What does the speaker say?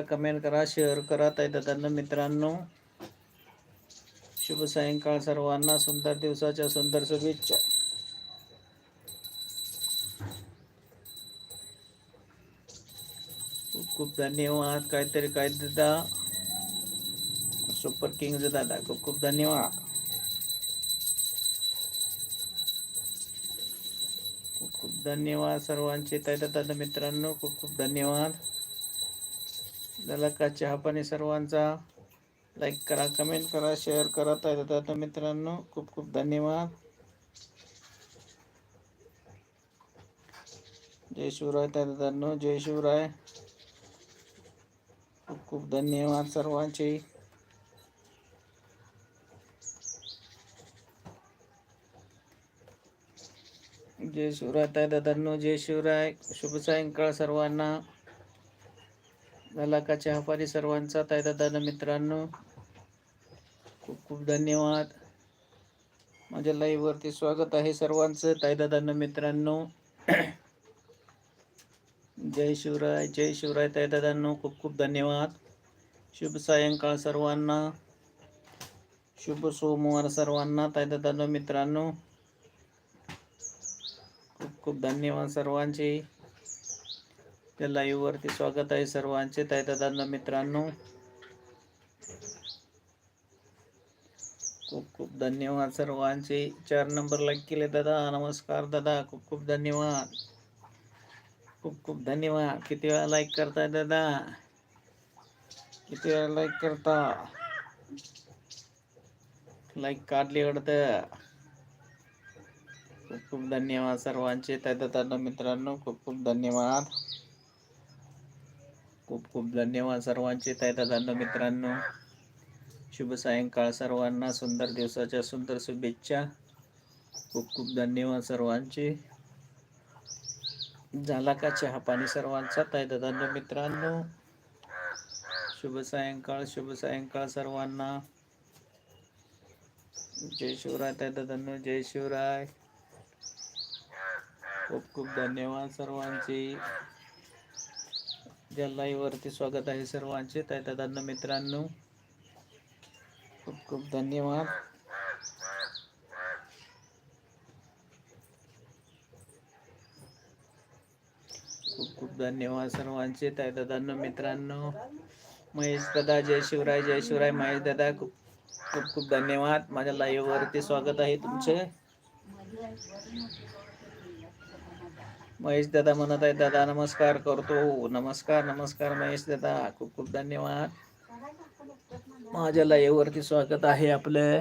Comment करा share करा तैदातांना मित्रांनो. शुभ सायंकाळ सर्वांना सुंदर दिवसाच्या सुंदर शुभेच्छा. खूप खूप धन्यवाद काहीतरी काय दादा. सुपर किंग दादा खूप खूप धन्यवाद. खूप खूप धन्यवाद सर्वांचे तैदातांना मित्रांनो खूप खूप धन्यवाद. झाला का चहा पाणी सर्वांचा लाईक करा कमेंट करा शेअर करा. ताई दादा मित्रांनो खूप खूप धन्यवाद. जय शिवराय त्या दादांनो जय शिवराय. खूप खूप धन्यवाद सर्वांचे. जय शिवराय ताई दादांनो जय शिवराय. शुभ सायंकाळ सर्वांना. झाला का चहापारी सर्वांचा तायदा दादा मित्रांनो खूप खूप धन्यवाद. माझ्या लाईव्हवरती स्वागत आहे सर्वांचं तायदा दादा मित्रांनो. जय शिवराय जय शिवराय तायदादांनो खूप खूप धन्यवाद. शुभ सायंकाळ सर्वांना. शुभ सोमवार सर्वांना तायदादांनो मित्रांनो. खूप खूप धन्यवाद सर्वांचे. त्या लाईव्ह वरती स्वागत आहे सर्वांचे. ताई दादांना मित्रांनो. खूप खूप धन्यवाद सर्वांचे. चार नंबर लाईक केले दादा. नमस्कार दादा. खूप खूप धन्यवाद. खूप खूप धन्यवाद. किती वेळा लाईक करताय दादा? किती वेळा लाईक करता? लाईक काढली वाटतं. खूप खूप धन्यवाद सर्वांचे. त्या दादा मित्रांनो खूप खूप धन्यवाद. खूप खूप धन्यवाद सर्वांचे ताई दादा मित्रांनो. शुभ सायंकाळ सर्वांना सुंदर दिवसाच्या सुंदर शुभेच्छा. खूप खूप धन्यवाद सर्वांचे. झाला का चहा पाणी सर्वांचा ताई मित्रांनो? शुभ सायंकाळ शुभ सायंकाळ सर्वांना. जय शिवराय ताई जय शिवराय. खूप खूप धन्यवाद सर्वांचे. ज्या लाईव्हवरती स्वागत आहे सर्वांचे. त्या दादांना मित्रांनो खूप खूप धन्यवाद. खूप खूप धन्यवाद सर्वांचे. त्या दादांना मित्रांनो महेश दादा जय शिवराय जय शिवराय महेश दादा खूप खूप खूप धन्यवाद. माझ्या लाईव्ह वरती स्वागत आहे तुमचे. महेश दादा म्हणत आहे दादा नमस्कार करतो. नमस्कार नमस्कार महेश दादा. खूप खूप धन्यवाद. माझ्या लाईव्हवरती स्वागत आहे आपलं.